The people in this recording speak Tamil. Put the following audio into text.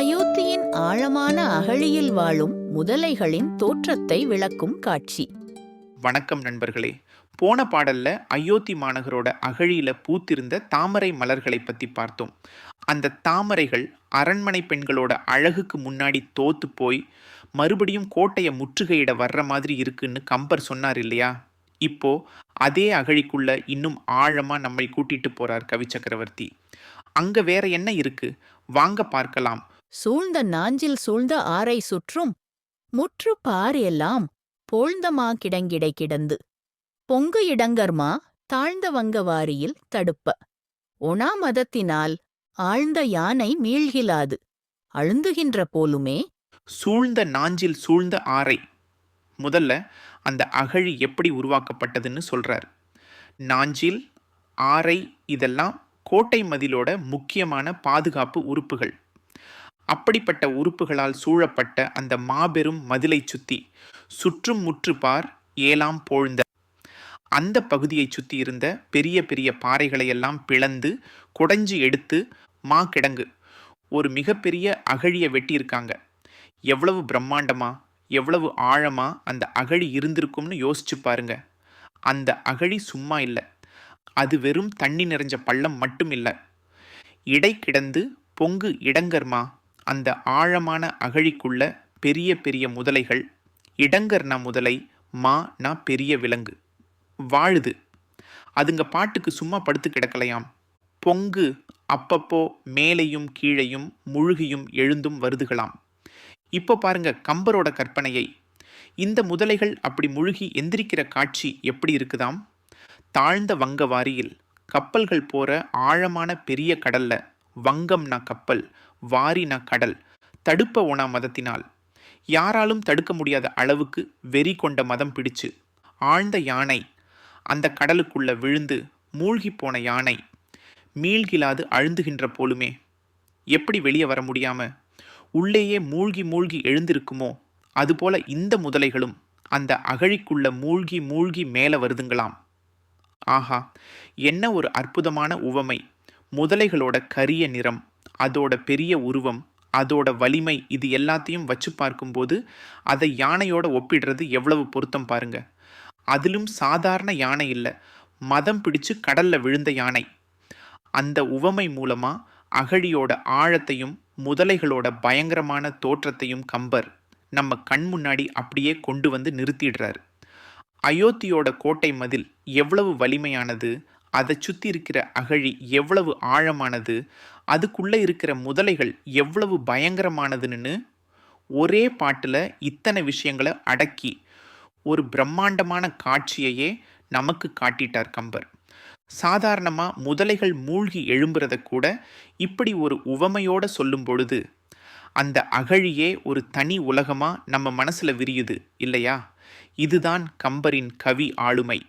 அயோத்தியின் ஆழமான அகழியில் வாழும் முதலைகளின் தோற்றத்தை விளக்கும் காட்சி. வணக்கம் நண்பர்களே. போன பாடல்ல அயோத்தி மாநகரோட அகழியில பூத்திருந்த தாமரை மலர்களை பத்தி பார்த்தோம். அந்த தாமரைகள் அரண்மனை பெண்களோட அழகுக்கு முன்னாடி தோத்து போய் மறுபடியும் கோட்டையை முற்றுகையிட வர்ற மாதிரி இருக்குன்னு கம்பர் சொன்னார் இல்லையா? இப்போ அதே அகழிக்குள்ள இன்னும் ஆழமா நம்மை கூட்டிட்டு போறார் கவி சக்கரவர்த்தி. அங்க வேற என்ன இருக்கு? வாங்க பார்க்கலாம். சூழ்ந்த நாஞ்சில் சூழ்ந்த ஆரை சுற்றும் முற்று பார் எல்லாம் போழ்ந்தமா கிடங்கிடை கிடந்து. பொங்கு இடங்கர்மா தாழ்ந்த வங்க வாரியில் தடுப்ப. ஒணாமதத்தினால் ஆழ்ந்த யானை மீள்கிலாது. அழுந்துகின்ற போலுமே சூழ்ந்த நாஞ்சில் சூழ்ந்த ஆரை முதல்ல அந்த அகழி எப்படி உருவாக்கப்பட்டதுன்னு சொல்றார். நாஞ்சில் ஆரை இதெல்லாம் கோட்டை மதிலோட முக்கியமான பாதுகாப்பு உறுப்புகள். அப்படிப்பட்ட உறுப்புகளால் சூழப்பட்ட அந்த மாபெரும் மதிலைச் சுத்தி சுற்றும் முற்று பார் ஏலாம் போழ்ந்த. அந்த பகுதியை சுத்தி இருந்த பெரிய பெரிய பாறைகளை எல்லாம் பிளந்து குடைஞ்சு எடுத்து மா கிடங்கு ஒரு மிகப்பெரிய அகழியை வெட்டியிருக்காங்க. எவ்வளவு பிரம்மாண்டமா எவ்வளவு ஆழமா அந்த அகழி இருந்திருக்கும்னு யோசிச்சு பாருங்க. அந்த அகழி சும்மா இல்லை. அது வெறும் தண்ணி நிறைஞ்ச பள்ளம் மட்டும் இல்லை. இடை கிடந்து பொங்கு இடங்கர்மா அந்த ஆழமான அகழிக்குள்ள பெரிய பெரிய முதலைகள் இடங்கர்னா முதலை மா நா பெரிய விலங்கு. வாழுது. அதுங்க பாட்டுக்கு சும்மா படுத்து கிடக்கலையாம். பொங்கு அப்பப்போ மேலையும் கீழையும் முழுகியும் எழுந்தும் வருதுகளாம். இப்போ பாருங்க கம்பரோட கற்பனையை. இந்த முதலைகள் அப்படி முழுகி எந்திரிக்கிற காட்சி எப்படி இருக்குதாம்? தாழ்ந்த வங்க வாரியில் கப்பல்கள் போற ஆழமான பெரிய கடல்ல வங்கம்னா கப்பல் வாரினா கடல். தடுப்ப ஓனா மதத்தினால். யாராலும் தடுக்க முடியாத அளவுக்கு வெறி கொண்ட மதம் பிடிச்சு. ஆழ்ந்த யானை. அந்த கடலுக்குள்ள விழுந்து மூழ்கி போன யானை. மீள்கிலாது அழுந்துகின்ற போலுமே. எப்படி வெளியே வர முடியாம? உள்ளேயே மூழ்கி மூழ்கி எழுந்திருக்குமோ? அதுபோல இந்த முதலைகளும் அந்த அகழிக்குள்ள மூழ்கி மூழ்கி மேலே வருதுங்களாம். ஆஹா! என்ன ஒரு அற்புதமான உவமை. முதலைகளோட கரிய நிறம் அதோட பெரிய உருவம் அதோட வலிமை இது எல்லாத்தையும் வச்சு பார்க்கும்போது அதை யானையோட ஒப்பிடுறது எவ்வளவு பொருத்தம் பாருங்க. அதிலும் சாதாரண யானை இல்லை மதம் பிடிச்சு கடல்ல விழுந்த யானை. அந்த உவமை மூலமா அகழியோட ஆழத்தையும் முதலைகளோட பயங்கரமான தோற்றத்தையும் கம்பர் நம்ம கண் முன்னாடி அப்படியே கொண்டு வந்து நிறுத்திடுறாரு. அயோத்தியோட கோட்டை மதில் எவ்வளவு வலிமையானது அதை சுற்றி இருக்கிற அகழி எவ்வளவு ஆழமானது அதுக்குள்ளே இருக்கிற முதலைகள் எவ்வளவு பயங்கரமானதுன்னு ஒரே பாட்டில் இத்தனை விஷயங்களை அடக்கி ஒரு பிரம்மாண்டமான காட்சியையே நமக்கு காட்டிட்டார் கம்பர். சாதாரணமாக முதலைகள் மூழ்கி எழும்புறத கூட இப்படி ஒரு உவமையோடு சொல்லும் பொழுது அந்த அகழியே ஒரு தனி உலகமாக நம்ம மனசில் விரியுது இல்லையா? இதுதான் கம்பரின் கவி ஆளுமை.